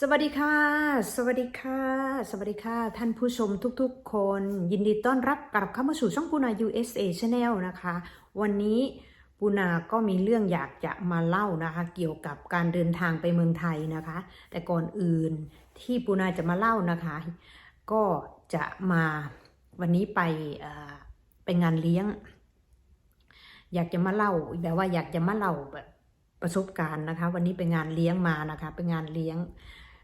สวัสดีค่ะ สวัสดีค่ะ สวัสดีค่ะ ท่านผู้ชมทุกๆ คน ยินดีต้อนรับกลับเข้ามาสู่ช่องปูนา USA Channel นะคะ วันนี้ปูนาก็มีเรื่องอยากจะมาเล่านะคะ เกี่ยวกับการเดินทางไปเมืองไทยนะคะ แต่ก่อนอื่นที่ปูนาจะมาเล่านะคะ ก็จะมาวันนี้ไปไปงานเลี้ยง อยากจะมาเล่าแบบว่าอยากจะมาเล่าแบบประสบการณ์นะคะ วันนี้ไปงานเลี้ยงมานะคะ ไปงานเลี้ยง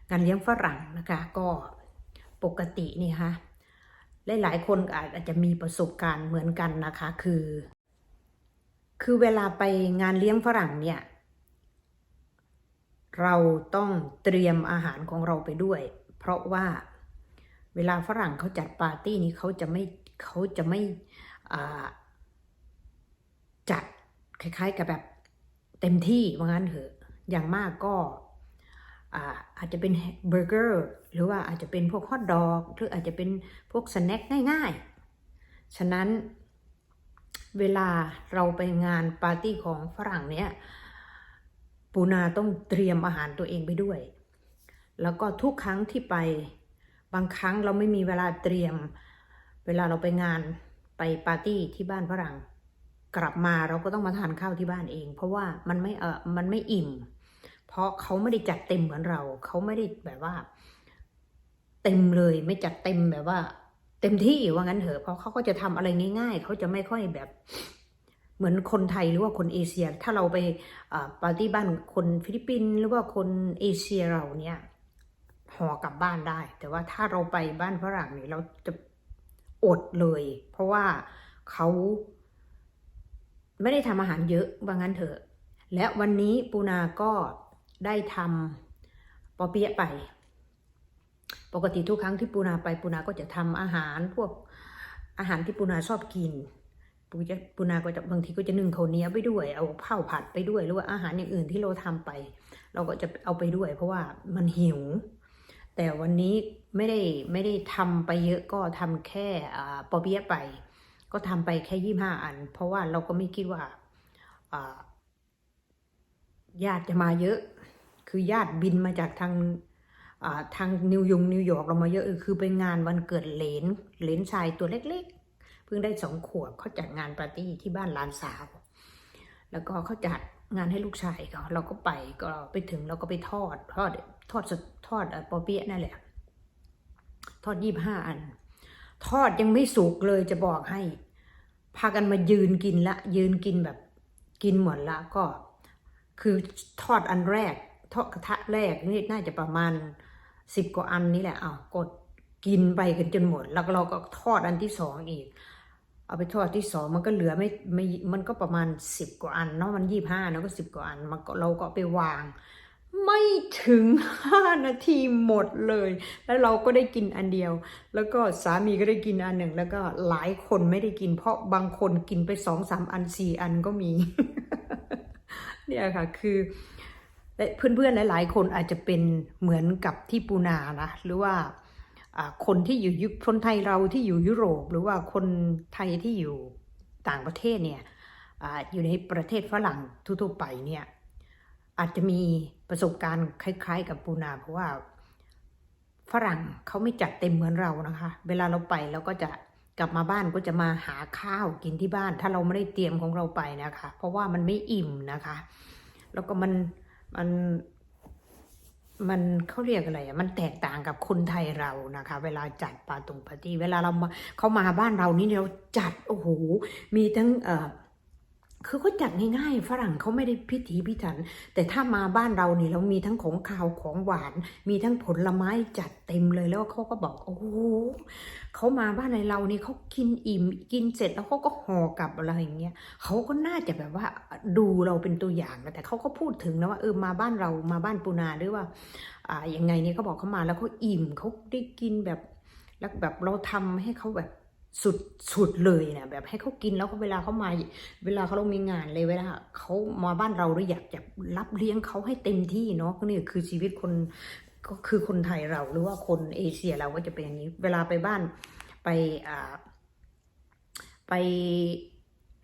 งานเลี้ยงฝรั่งนะคะก็ปกตินี่ค่ะหลายๆคนอาจจะมีประสบการณ์เหมือนกันนะคะคือ คือเวลาไปงานเลี้ยงฝรั่งเนี่ย เราต้องเตรียมอาหารของเราไปด้วย เพราะว่าเวลาฝรั่งเขาจัดปาร์ตี้นี้เขาจะไม่เขาจะไม่จัดคล้ายๆกับแบบเต็มที่ว่างั้นเถอะอย่างมากก็ อาอาจจะเป็นเบอร์เกอร์หรือว่าอาจจะเป็นพวกฮอทดอกหรืออาจจะเป็นพวกสแน็คง่ายๆ ฉะนั้นเวลาเราไปงานปาร์ตี้ของฝรั่งเนี้ยปูนาต้องเตรียมอาหารตัวเองไปด้วย แล้วก็ทุกครั้งที่ไปบางครั้งเราไม่มีเวลาเตรียม เวลาเราไปงานไปปาร์ตี้ที่บ้านฝรั่ง กลับมาเราก็ต้องมาทานข้าวที่บ้านเอง เพราะว่ามันไม่เออมันไม่อิ่ม เพราะเขาไม่ได้จัดเต็มเหมือนเรา เขาไม่ได้แบบว่า เต็มเลยไม่จัดเต็มแบบว่า เต็มที่ว่างั้นเถอะเพราะเขาก็จะทำอะไรง่าย ๆ เขาจะไม่ค่อยแบบ เหมือนคนไทยหรือว่าคนเอเชีย ถ้าเราไปปาร์ตี้บ้านคนฟิลิปปินส์หรือว่าคนเอเชียเราเนี่ยห่อกลับบ้านได้ แต่ว่าถ้าเราไปบ้านฝรั่งเนี่ยเราจะอดเลย เพราะว่าเขาไม่ได้ทำอาหารเยอะว่างั้นเถอะ และวันนี้ปูนาก็ ได้ทำปอเปี๊ยะไป ปกติทุกครั้งที่ปูนาไปปูนาก็จะทำอาหารพวกอาหารที่ปูนาชอบกินปูจะปูนาก็จะบางทีก็จะนึ่งข้าวเหนียวไปด้วย เอาข้าผัดไปด้วย หรือว่าอาหารอย่างอื่นที่เราทำไป เราก็จะเอาไปด้วย เพราะว่ามันหิว แต่วันนี้ไม่ได้ไม่ได้ทำไปเยอะก็ทำแค่ปอเปี๊ยะไป ก็ทำไปแค่ยี่ห้าอัน เพราะว่าเราก็ไม่คิดว่าญาติจะมาเยอะ คือญาติบินมาจากทางทางนิวยงนิวยอร์กเรามาเยอะคือไปงานวันเกิดเหลนเหลนชายตัวเล็กๆ เพิ่งได้สองขวบเขาจัดงานปาร์ตี้ที่บ้านหลานสาว แล้วก็เขาจัดงานให้ลูกชายเขาเราก็ไปก็ไปถึงเราก็ไปทอดทอดทอดสดทอดปอเปี๊ยะนั่นแหละ ทอดยี่บห้าอัน ทอดยังไม่สุกเลยจะบอกให้ พากันมายืนกินละ ยืนกินแบบกินหมดละก็ คือทอดอันแรก ทอดกระทะแรกนี่น่าจะประมาณสิบกว่าอันนี่แหละเอากดกินไปกันจนหมด แล้วเราก็ทอดอันที่สองอีก เอาไปทอดที่สองมันก็เหลือไม่ไม่มันก็ประมาณสิบกว่าอันเนาะมันยี่ห้าเนาะก็สิบกว่าอันมันก็เราก็ไปวาง ไม่ถึงห้านาทีหมดเลย แล้วเราก็ได้กินอันเดียว แล้วก็สามีก็ได้กินอันหนึ่ง แล้วก็หลายคนไม่ได้กิน เพราะบางคนกินไปสองสามอันสี่อันก็มี เนี่ยค่ะคือ เพื่อนๆหลาย ๆ คนอาจจะเป็นเหมือนกับที่ปูนานะหรือว่าคนที่อยู่ยุคนไทยเราที่อยู่ยุโรป หรือว่าคนไทยที่อยู่ต่างประเทศเนี่ยออยู่ในประเทศฝรั่งทั่วๆไปเนี่ยอาจจะมีประสบการณ์คล้าย ๆ กับปูนา เพราะว่าฝรั่งเขาไม่จัดเต็มเหมือนเรานะคะ เวลาเราไปเราก็จะกลับมาบ้านก็จะมาหาข้าวกินที่บ้าน ถ้าเราไม่ได้เตรียมของเราไปนะคะ เพราะว่ามันไม่อิ่มนะคะ แล้วก็มัน มันมันเขาเรียกอะไรอะ มันแตกต่างกับคนไทยเรานะคะ เวลาจัดปาตรงปาร์ตี้ เวลาเรามาเขามาบ้านเรานี่เราจัด โอ้โห มีทั้งเอ่อ คือเขาจัดง่ายๆฝรั่งเขาไม่ได้พิถีพิถัน แต่ถ้ามาบ้านเรานี่เรามีทั้งของคาวของหวาน มีทั้งผลไม้จัดเต็มเลยแล้วเขาก็บอกโอ้โหเขามาบ้านในเรานี่เขากินอิ่มกินเสร็จแล้วเขาก็ห่อกลับอะไรอย่างเงี้ยเขาก็น่าจะแบบว่าดูเราเป็นตัวอย่างนะแต่เขาก็พูดถึงนะว่าเออมาบ้านเรามาบ้านปูนาหรือว่าอ่ายังไงเนี่ยเขาบอกเขามาแล้วเขาอิ่มเขาได้กินแบบแล้วแบบเราทำให้เขาแบบ สุดสุดเลยนะแบบให้เขากินแล้วเขาเวลาเขามาเวลาเขาเรามีงานเลยเวลาเขามาบ้านเราเราอยากจะรับเลี้ยงเขาให้เต็มที่เนาะนี่คือชีวิตคนก็คือคนไทยเราหรือว่าคนเอเชียเราก็จะเป็นอย่างนี้ เวลาไปบ้านไปอ่าไป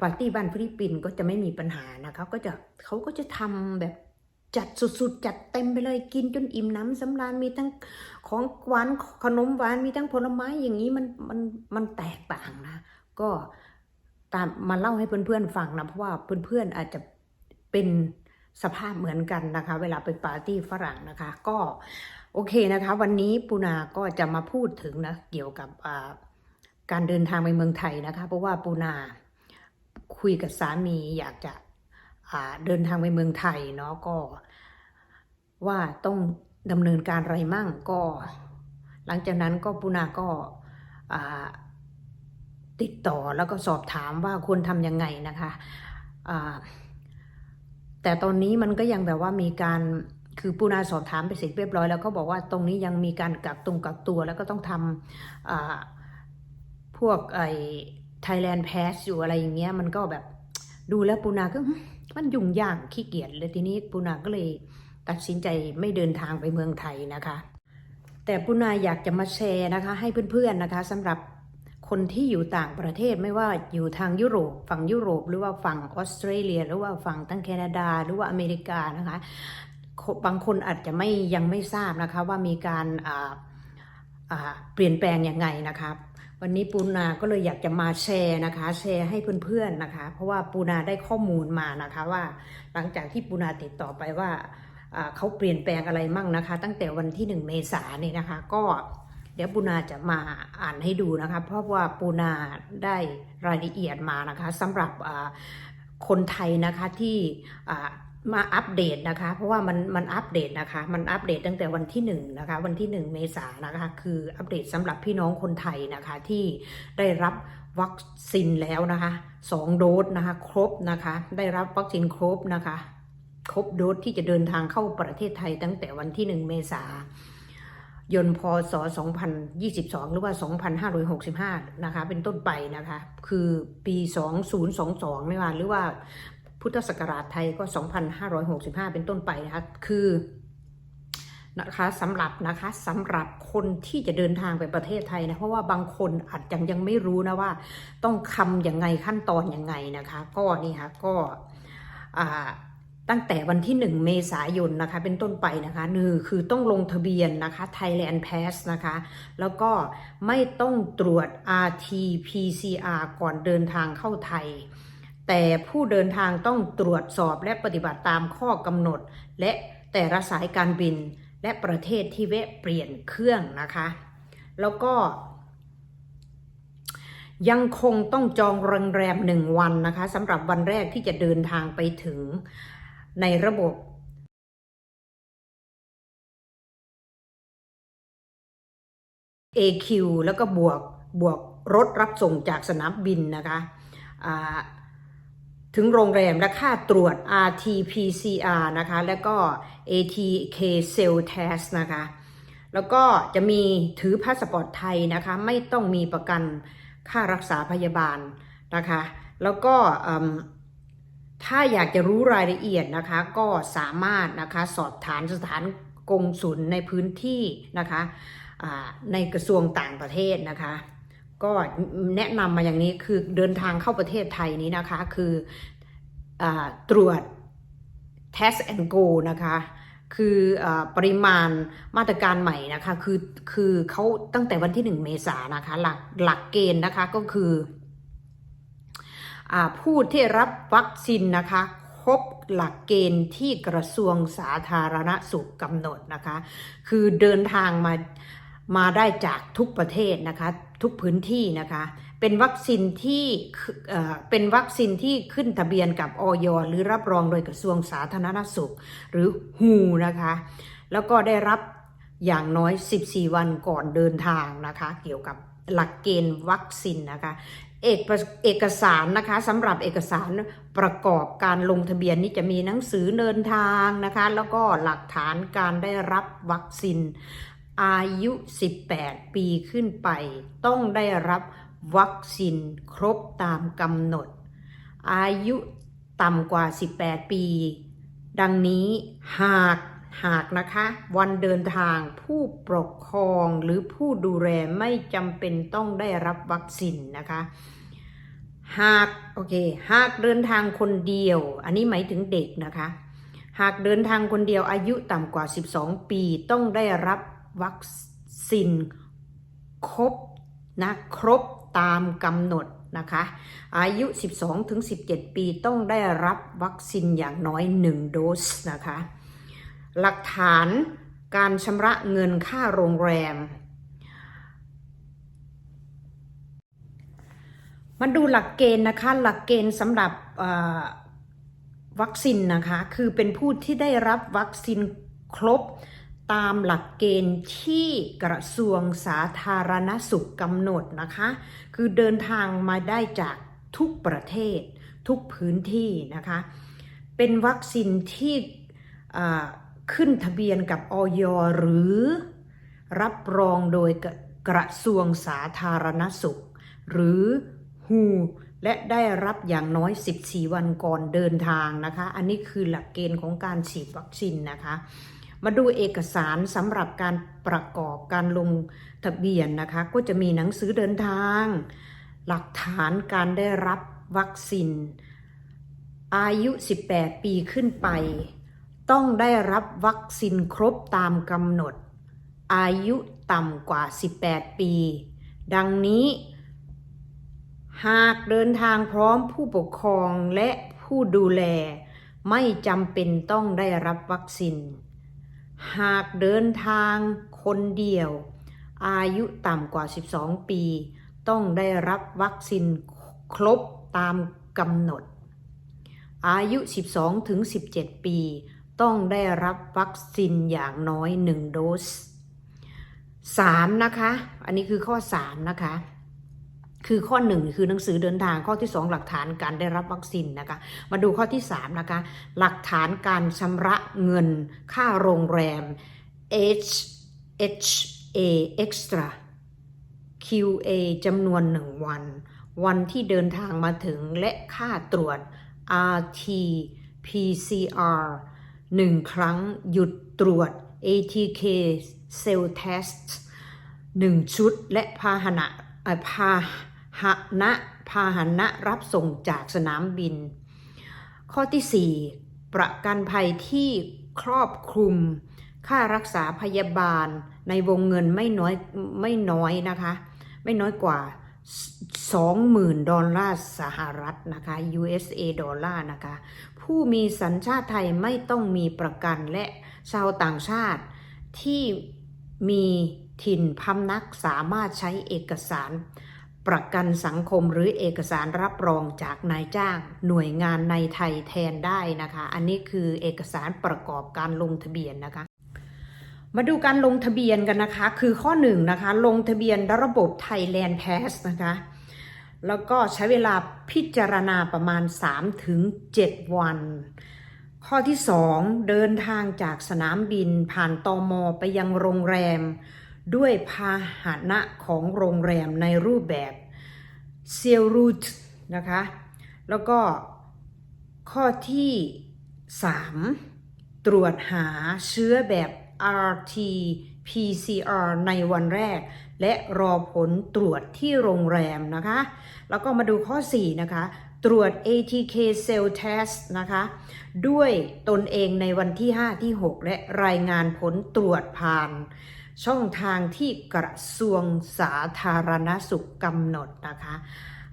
ปาร์ตี้บ้านฟิลิปปินส์ก็จะไม่มีปัญหานะคะก็จะเขาก็จะทำแบบ จัดสุดๆ จัดเต็มไปเลยกินจนอิ่มน้ำสำราญมีทั้งของหวานขนมหวานมีทั้งผลไม้อย่างนี้มันมันมันแตกต่างนะ ก็ตามมาเล่าให้เพื่อนๆฟังนะเพราะว่าเพื่อนๆอาจจะเป็นสภาพเหมือนกันนะคะ เวลาไปปาร์ตี้ฝรั่งนะคะ ก็โอเคนะคะ วันนี้ปูนาก็จะมาพูดถึงนะเกี่ยวกับการเดินทางไปเมืองไทยนะคะ เพราะว่าปูนาคุยกับสามีอยากจะ เดินทางไปเมืองไทยเนาะก็ว่าต้องดำเนินการอะไรมั่งก็ หลังจากนั้นก็ปูนาก็ติดต่อแล้วก็สอบถามว่าควรทำยังไงนะคะแต่ตอนนี้มันก็ยังแบบว่ามีการคือปูนาสอบถามไปเสร็จเรียบร้อยแล้วก็บอกว่าตรงนี้ยังมีการกักตรงกักตัวแล้วก็ต้องทำพวกไอ้ Thailand Pass อยู่อะไรอย่างเงี้ยมันก็แบบดูแล้วปูนาก็ มันยุ่งยากขี้เกียจเลยทีนี้ปูนาก็เลยตัดสินใจไม่เดินทางไปเมืองไทยนะคะ แต่ปูนาอยากจะมาแชร์นะคะ ให้เพื่อนๆนะคะสำหรับคนที่อยู่ต่างประเทศไม่ว่าอยู่ทางยุโรปฝั่งยุโรป หรือว่าฝั่งออสเตรเลีย หรือว่าฝั่งทั้งแคนาดา หรือว่าอเมริกานะคะ บางคนอาจจะไม่ยังไม่ทราบนะคะว่ามีการเปลี่ยนแปลงยังไงนะคะ วันนี้ปูนาก็เลยอยากจะมาแชร์นะคะ แชร์ให้เพื่อนๆนะคะ เพราะว่าปูนาได้ข้อมูลมานะคะว่า หลังจากที่ปูนาติดต่อไปว่าเขาเปลี่ยนแปลงอะไรมั่งนะคะ ตั้งแต่วันที่หนึ่งเมษายนนี่นะคะ ก็เดี๋ยวปูนาจะมาอ่านให้ดูนะคะ เพราะว่าปูนาได้รายละเอียดมานะคะสำหรับคนไทยนะคะที่ มาอัปเดตนะคะ เพราะว่ามันมันอัปเดตนะคะ มันอัปเดตตั้งแต่วันที่หนึ่งนะคะ วันที่หนึ่งเมษายนนะคะ คืออัปเดตสำหรับพี่น้องคนไทยนะคะที่ได้รับวัคซีนแล้วนะคะสองโดสนะคะ ครบนะคะ ได้รับวัคซีนครบนะคะ ครบโดสที่จะเดินทางเข้าประเทศไทยตั้งแต่วันที่หนึ่งเมษายนพศ 2022 หรือว่า 2565 นะคะ เป็นต้นไปนะคะ คือปี 2022ไม่ว่าหรือว่า พุทธศักราชไทยก็ 2565 เป็นต้นไปนะคะคือนะคะสำหรับนะคะสำหรับคนที่จะเดินทางไปประเทศไทยนะเพราะว่าบางคนอาจจะยังไม่รู้นะว่า ต้องคำยังไงขั้นตอนยังไงนะคะ ก็นี่ค่ะก็ตั้งแต่วันที่ 1 เมษายนนะคะ เป็นต้นไปนะคะหนึ่งคือต้องลงทะเบียนนะคะ Thailand Pass นะคะ แล้วก็ไม่ต้องตรวจ RT-PCR ก่อนเดินทางเข้าไทย แต่ผู้เดินทางต้องตรวจสอบและปฏิบัติตามข้อกำหนด และแต่ละสายการบินและประเทศที่แวะเปลี่ยนเครื่องนะคะ แล้วก็ ยังคงต้องจองโรงแรมหนึ่งวันนะคะสำหรับวันแรกที่จะเดินทางไปถึงในระบบ AQ แล้วก็บวกบวกรถรับส่งจากสนามบินนะคะอ่า ถึงโรงแรมและค่าตรวจ RT-PCR นะคะ แล้วก็ ATK Cell Test นะคะ แล้วก็จะมีถือพาสปอร์ตไทยนะคะ ไม่ต้องมีประกันค่ารักษาพยาบาลนะคะ แล้วก็ถ้าอยากจะรู้รายละเอียดนะคะ ก็สามารถนะคะสอบถามสถานกงสุลในพื้นที่นะคะในกระทรวงต่างประเทศนะคะ ก็แนะนำมาอย่างนี้คือเดินทางเข้าประเทศไทยนี้นะคะ คืออตรวจ test and go นะคะคืออปริมาณมาตรการใหม่นะคะคือคือเขาตั้งแต่วันที่ 1 เมษานะคะหลักหลักเกณฑ์นะคะก็คืออผู้ที่รับวัคซีนนะคะครบหลักเกณฑ์ที่กระทรวงสาธารณสุขกำหนดนะคะ คือเดินทางมามาได้จากทุกประเทศนะคะ ทุกพื้นที่นะคะ เป็นวัคซีนที่เป็นวัคซีนที่ขึ้นทะเบียนกับออยหรือรับรองโดยกระทรวงสาธารณสุข หรือ WHO นะคะ แล้วก็ได้รับอย่างน้อย 14 วันก่อนเดินทางนะคะ เกี่ยวกับหลักเกณฑ์วัคซีนนะคะเอกเอกสารนะคะสำหรับเอกสารประกอบการลงทะเบียนนี้จะมีหนังสือเดินทางนะคะ แล้วก็หลักฐานการได้รับวัคซีน อายุ 18 ปีขึ้นไป ต้องได้รับวัคซีนครบตามกำหนด อายุต่ำกว่า 18 ปี ดังนี้หากหากนะคะ วันเดินทางผู้ปกครองหรือผู้ดูแลไม่จำเป็นต้องได้รับวัคซีนนะคะ หากโอเคหากเดินทางคนเดียว อันนี้หมายถึงเด็กนะคะ หากเดินทางคนเดียวอายุต่ำกว่า 12 ปีต้องได้รับ วัคซีนครบนะครบตามกำหนดนะคะ อายุ 12-17 ปีต้องได้รับวัคซีนอย่างน้อย 1 โดสนะคะ หลักฐานการชำระเงินค่าโรงแรมมาดูหลักเกณฑ์นะคะ หลักเกณฑ์สำหรับวัคซีนนะคะ คือเป็นผู้ที่ได้รับวัคซีนครบ ตามหลักเกณฑ์ที่กระทรวงสาธารณสุขกำหนดนะคะ คือเดินทางมาได้จากทุกประเทศทุกพื้นที่นะคะ เป็นวัคซีนที่ขึ้นทะเบียนกับออยหรือรับรองโดยกระกระทรวงสาธารณสุข หรือ WHO และได้รับอย่างน้อย 14 วันก่อนเดินทางนะคะ อันนี้คือหลักเกณฑ์ของการฉีดวัคซีนนะคะ มาดูเอกสารสำหรับการประกอบการลงทะเบียนนะคะ ก็จะมีหนังสือเดินทาง หลักฐานการได้รับวัคซีน อายุ 18 ปีขึ้นไป ต้องได้รับวัคซีนครบตามกำหนด อายุต่ำกว่า 18 ปี ดังนี้หากเดินทางพร้อมผู้ปกครองและผู้ดูแล ไม่จำเป็นต้องได้รับวัคซีน หากเดินทางคนเดียว อายุต่ำกว่า 12 ปี ต้องได้รับวัคซีนครบตามกำหนด อายุ 12 ถึง 17 ปี ต้องได้รับวัคซีนอย่างน้อย 1 โดส 3 นะคะ อันนี้คือข้อ 3 นะคะ คือข้อ 1 คือหนังสือเดินทางข้อที่ 2 หลักฐานการได้รับวัคซีนนะคะ มาดูข้อที่ 3 นะคะ หลักฐานการชำระเงินค่าโรงแรม H H A Extra QA จำนวน 1 วัน วันที่เดินทางมาถึงและค่าตรวจ RT PCR 1 ครั้งหยุดตรวจ ATK Cell Test 1 ชุดและพาหนะพา หนะพาหนะรับส่งจากสนามบิน ข้อที่ 4 ประกันภัยที่ครอบคลุม ค่ารักษาพยาบาลในวงเงินไม่น้อยไม่น้อยนะคะ ไม่น้อยกว่า 20,000 ดอลลาร์สหรัฐนะคะ USA ดอลลาร์นะคะ ผู้มีสัญชาติไทยไม่ต้องมีประกันและชาวต่างชาติที่มีถิ่นพำนักสามารถใช้เอกสาร ประกันสังคมหรือเอกสารรับรองจากนายจ้าง หน่วยงานในไทยแทนได้นะคะ อันนี้คือเอกสารประกอบการลงทะเบียนนะคะ มาดูการลงทะเบียนกันนะคะ คือข้อ1นงนะคะลงทะเบียนระบบ Thailand Pass นะคะแล้วก็ใช้เวลาพิจารณาประมาณ 3-7วัน ข้อที่ 2 เดินทางจากสนามบินผ่านตอมอไปยังโรงแรม ด้วยพาหนะของโรงแรมในรูปแบบเซลรูทนะคะ แล้วก็ข้อที่ 3 ตรวจหาเชื้อแบบ RT PCR ในวันแรก และรอผลตรวจที่โรงแรมนะคะ แล้วก็มาดูข้อ 4 นะคะ ตรวจ ATK Cell Test นะคะ ด้วยตนเองในวันที่ 5 ที่ 6 และรายงานผลตรวจผ่าน ช่องทางที่กระทรวงสาธารณสุขกำหนดนะคะ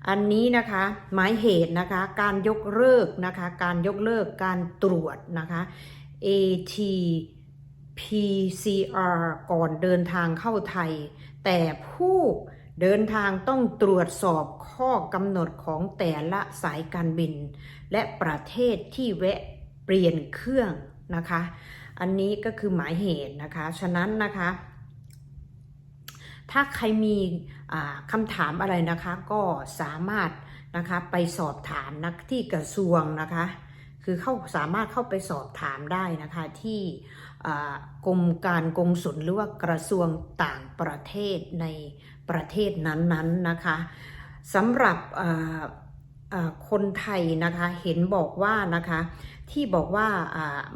อันนี้นะคะหมายเหตุนะคะ การยกเลิกนะคะ การยกเลิกการตรวจนะคะ AT PCR ก่อนเดินทางเข้าไทย แต่ผู้เดินทางต้องตรวจสอบข้อกำหนดของแต่ละสายการบิน และประเทศที่แวะเปลี่ยนเครื่องนะคะ อันนี้ก็คือหมายเหตุนะคะ ฉะนั้นนะคะ ถ้าใครมีคำถามอะไรนะคะก็สามารถนะคะไปสอบถามนักที่กระทรวงนะคะ คือเข้าสามารถเข้าไปสอบถามได้นะคะที่กรมการกงสุลหรือว่ากระทรวงต่างประเทศในประเทศนั้นๆนะคะสำหรับคนไทยนะคะเห็นบอกว่านะคะที่บอกว่า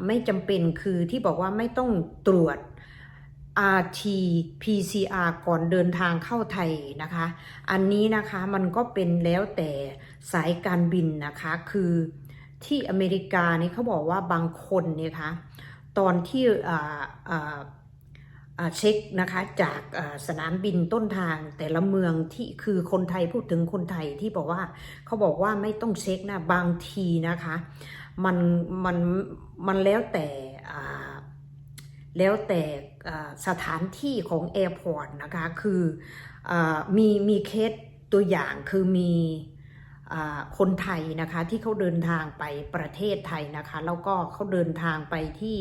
ไม่จำเป็นคือที่บอกว่าไม่ต้องตรวจ RT PCR ก่อนเดินทางเข้าไทยนะคะ อันนี้นะคะมันก็เป็นแล้วแต่สายการบินนะคะ คือที่อเมริกานี่เขาบอกว่าบางคนเนี่ยคะตอนที่เช็คนะคะจากสนามบินต้นทางแต่ละเมืองที่คือคนไทยพูดถึงคนไทยที่บอกว่าเขาบอกว่าไม่ต้องเช็คนะบางทีนะคะมันมันมันแล้วแต่แล้วแต่ สถานที่ของแอร์พอร์ตนะคะ คืออมีมีเคสตัวอย่างคือมีอคนไทยนะคะที่เขาเดินทางไปประเทศไทยนะคะ แล้วก็เขาเดินทางไปที่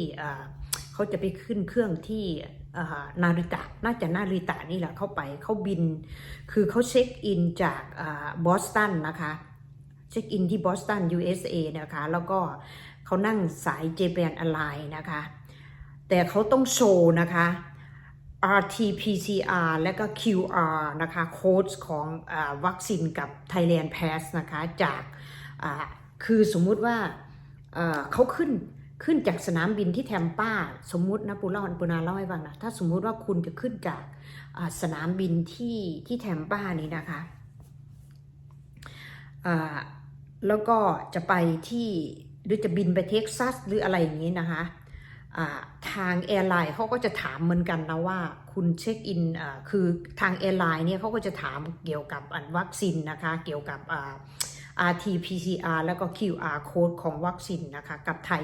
เขาจะไปขึ้นเครื่องที่อ่านาริตะน่าจะนาริตะนี่แหละเข้าไปเขาบิน คือเขาเช็คอินจากบอสตันนะคะเช็คอินที่บอสตัน USA นะคะ แล้วก็เขานั่งสาย Japan Airlines นะคะ แต่เขาต้องโชว์นะคะ RT-PCR และก็ QR นะคะโค้ดของอวัคซีนกับ Thailand Pass นะคะจากคือสมมุติว่าเขาขึ้นขึ้นจากสนามบินที่แทมป้า สมมุตินะปูเล่าปูนาเล่าให้ฟังนะถ้าสมมุติว่าคุณจะขึ้นจากสนามบินที่ที่แทมป้านี้นะคะแล้วก็จะไปที่หรือจะบินไปเท็กซัสหรืออะไรอย่างนี้นะคะ ทางแอร์ไลน์เขาก็จะถามเหมือนกันนะว่าคุณเช็คอินคือทางแอร์ไลน์เนี่ยเขาก็จะถามเกี่ยวกับอันวัคซีนนะคะ เกี่ยวกับอ่า RT-PCR แล้วก็ QR code ของวัคซีนนะคะกับไทย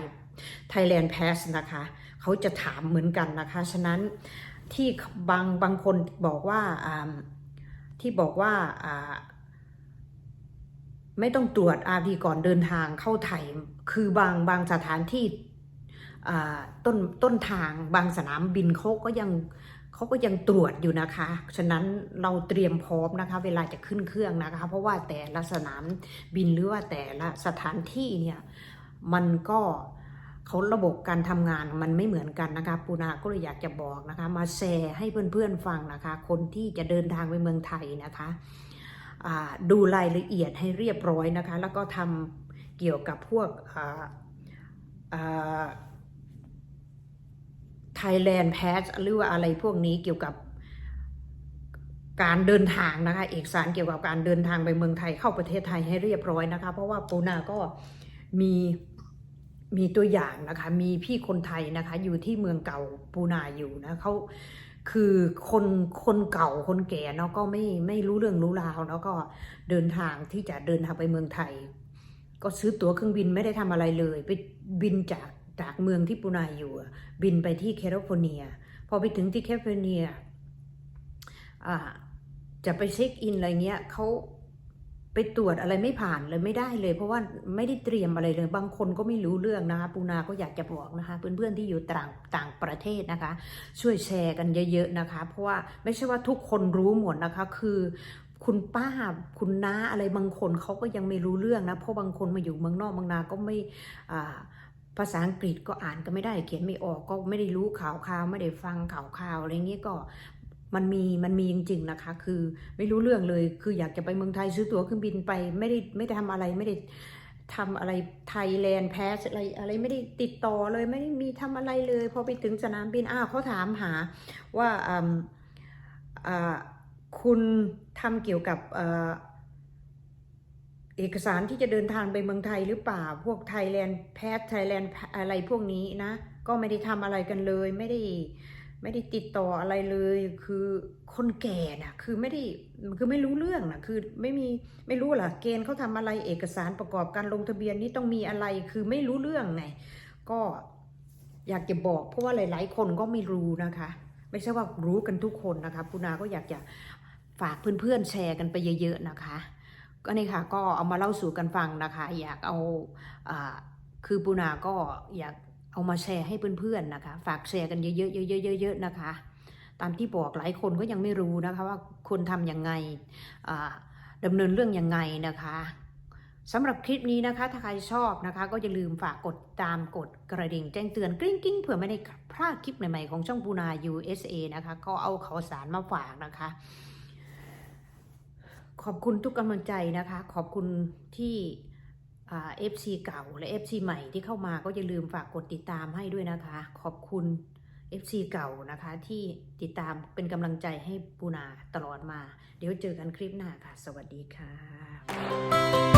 Thailand Pass นะคะเขาจะถามเหมือนกันนะคะ ฉะนั้นที่บางบางคนบอกว่าที่บอกว่าไม่ต้องตรวจ RT ก่อนเดินทางเข้าไทย คือบางบางสถานที่ ต้นต้นทางบางสนามบินเขาก็ยังเขาก็ยังตรวจอยู่นะคะ ฉะนั้นเราเตรียมพร้อมนะคะ เวลาจะขึ้นเครื่องนะคะ เพราะว่าแต่ละสนามบินหรือว่าแต่ละสถานที่เนี่ยมันก็เขาระบบการทำงานมันไม่เหมือนกันนะคะ ปูนาก็เลยอยากจะบอกนะคะ มาแชร์ให้เพื่อนๆฟังนะคะ คนที่จะเดินทางไปเมืองไทยนะคะดูรายละเอียดให้เรียบร้อยนะคะ แล้วก็ทำเกี่ยวกับพวกอ่าอ่า Thailand Pass หรือว่าอะไรพวกนี้เกี่ยวกับการเดินทางนะคะ เอกสารเกี่ยวกับการเดินทางไปเมืองไทยเข้าประเทศไทยให้เรียบร้อยนะคะ เพราะว่าปูนาก็มีมีตัวอย่างนะคะ มีพี่คนไทยนะคะ อยู่ที่เมืองเก่าปูนาอยู่นะเขาคือคนคนเก่าคนแก่เนาะก็ไม่ไม่รู้เรื่องรู้ราวเนาะก็เดินทางที่จะเดินทางไปเมืองไทย ก็ซื้อตั๋วเครื่องบินไม่ได้ทำอะไรเลย ไปบินจาก จากเมืองที่ปูนาอยู่ บินไปที่แคลิฟอร์เนีย พอไปถึงที่แคลิฟอร์เนียจะไปเช็คอินอะไรเงี้ยเขาไปตรวจอะไรไม่ผ่านเลยไม่ได้เลย เพราะว่าไม่ได้เตรียมอะไรเลย บางคนก็ไม่รู้เรื่องนะคะปูนาก็อยากจะบอกนะคะเพื่อนๆที่อยู่ต่างต่างประเทศนะคะ ช่วยแชร์กันเยอะ ๆนะคะ เพราะว่าไม่ใช่ว่าทุกคนรู้หมดนะคะ คือคุณป้าคุณน้าอะไรบางคนเขาก็ยังไม่รู้เรื่องนะเพราะบางคนมาอยู่เมืองนอกเมืองนาก็ไม่อ่า ภาษาอังกฤษก็อ่านก็ไม่ได้เขียนไม่ออกก็ไม่ได้รู้ข่าวข่าวไม่ได้ฟังข่าวข่าวอะไรเงี้ยก็มันมีมันมีจริงๆนะคะ คือไม่รู้เรื่องเลย คืออยากจะไปเมืองไทยซื้อตั๋วเครื่องบินไปไม่ได้ไม่ได้ทำอะไรไม่ได้ทำอะไรไทยแลนด์แพสอะไรอะไรไม่ได้ติดต่อเลยไม่ได้มีทำอะไรเลย พอไปถึงสนามบินอ้าวเขาถามหาว่าอ่าคุณทำเกี่ยวกับ เอกสารที่จะเดินทางไปเมืองไทยหรือเปล่า พวกไทยแลนด์แพทไทยแลนด์อะไรพวกนี้นะ ก็ไม่ได้ทำอะไรกันเลย ไม่ได้ไม่ได้ติดต่ออะไรเลย คือคนแก่น่ะคือไม่ได้คือไม่รู้เรื่องน่ะคือไม่มีไม่รู้ล่ะเกณฑ์เขาทำอะไรเอกสารประกอบการลงทะเบียนนี่ต้องมีอะไร คือไม่รู้เรื่องไง ก็อยากจะบอกเพราะว่าหลาย ๆ คนก็ไม่รู้นะคะ ไม่ใช่ว่ารู้กันทุกคนนะคะปุนาก็อยากจะฝากเพื่อนๆแชร์กันไปเยอะ ๆ นะคะ ก็นี่ค่ะก็เอามาเล่าสู่กันฟังนะคะ อยากเอาอคือปุนาก็อยากเอามาแชร์ให้เพื่อนๆนะคะ ฝากแชร์กันเยอะๆเยอะๆเยอะๆนะคะ ตามที่บอกหลายคนก็ยังไม่รู้นะคะว่าควรทำยังไงอ่าดำเนินเรื่องยังไงนะคะสำหรับคลิปนี้นะคะ ถ้าใครชอบนะคะ ก็อย่าลืมฝากกดตามกดกระดิ่งแจ้งเตือนกริ๊งกิ้งเผื่อไม่ได้พลาดคลิปใหม่ๆของช่องปูนา USA นะคะ ก็เอาข่าวสารมาฝากนะคะ ขอบคุณทุกกำลังใจนะคะ ขอบคุณที่เอฟซีเก่าและ FC ใหม่ที่เข้ามาก็อย่าลืมฝากกดติดตามให้ด้วยนะคะ ขอบคุณ FC เก่านะคะ ที่ติดตามเป็นกำลังใจให้ปูนาตลอดมา เดี๋ยวเจอกันคลิปหน้าค่ะ สวัสดีค่ะ